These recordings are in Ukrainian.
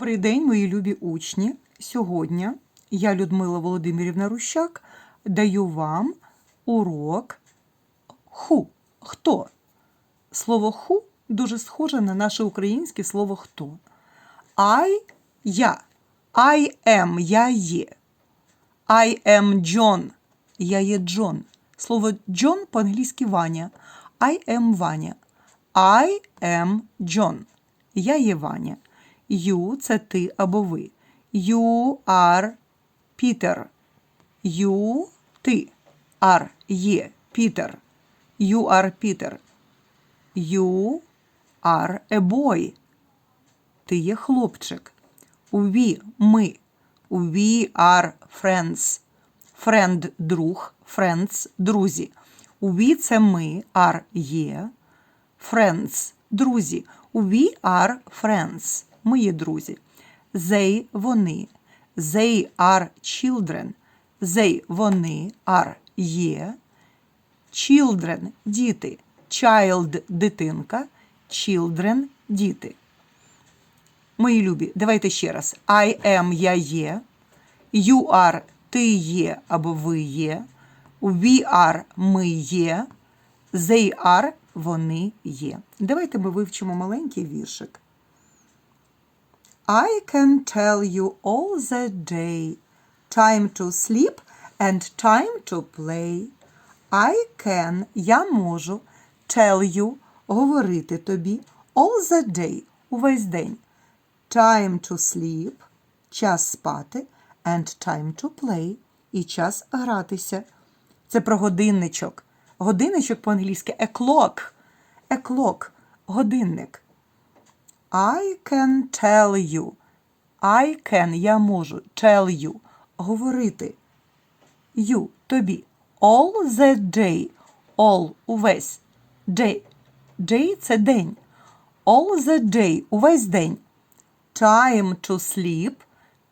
Добрий день, мої любі учні. Сьогодні я, Людмила Володимирівна Рущак, даю вам урок ху. Хто? Слово ху дуже схоже на наше українське слово хто. I – я. I am – я є. I am John. Я є Джон. Слово Джон по-англійськи Ваня. I am Ваня. I am John. Я є Ваня. You – це ти або ви. You are Peter. You – ти. Are – є. Peter. You are Peter. You are a boy. Ти є хлопчик. We – ми. We are friends. Friend – друг. Friends – друзі. We – це ми. Are – є. Friends – друзі. We are friends. Є друзі. They – вони. They are children. They – вони. Are – є. Children – діти. Child – дитинка. Children – діти. Мої любі, давайте ще раз. I am – я є. You are – ти є або ви є. We are – ми є. They are – вони є. Давайте ми вивчимо маленький віршик. I can tell you all the day. Time to sleep and time to play. I can – я можу. Tell you – говорити тобі. All the day – увесь день. Time to sleep – час спати. And time to play – і час гратися. Це про годинничок. Годинничок по-англійськи – a clock. A clock – годинник. I can tell you. I can – я можу. Tell you – говорити. You – тобі. All the day. All – увесь. Day. Day – це день. All the day – увесь день. Time to sleep.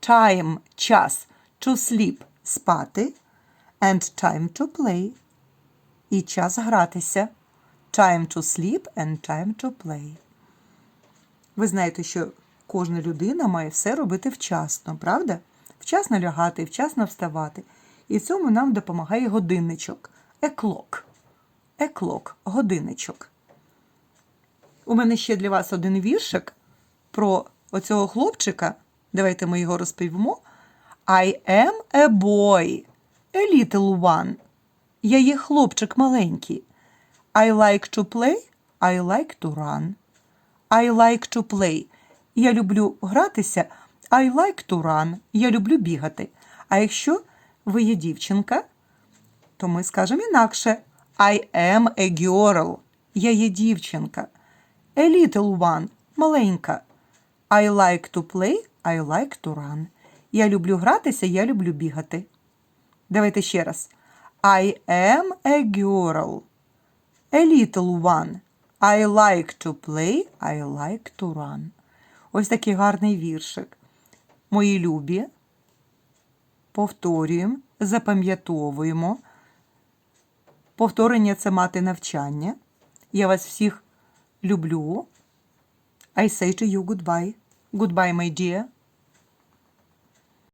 Time – час. To sleep – спати. And time to play. І час гратися. Time to sleep and time to play. Ви знаєте, що кожна людина має все робити вчасно, правда? Вчасно лягати, вчасно вставати. І в цьому нам допомагає годинничок. A clock – годинничок. У мене ще для вас один віршик про оцього хлопчика. Давайте ми його розповімо. I am a boy, a little one. Я є хлопчик маленький. I like to play, I like to run. I like to play. Я люблю гратися. I like to run. Я люблю бігати. А якщо ви є дівчинка, то ми скажемо інакше. I am a girl. Я є дівчинка. A little one. Маленька. I like to play, I like to run. Я люблю гратися, я люблю бігати. Давайте ще раз. I am a girl. A little one. I like to play, I like to run. Ось такий гарний віршик. Мої любі. Повторюємо, запам'ятовуємо. Повторення це мати навчання. Я вас всіх люблю. I say to you goodbye. Goodbye, my dear.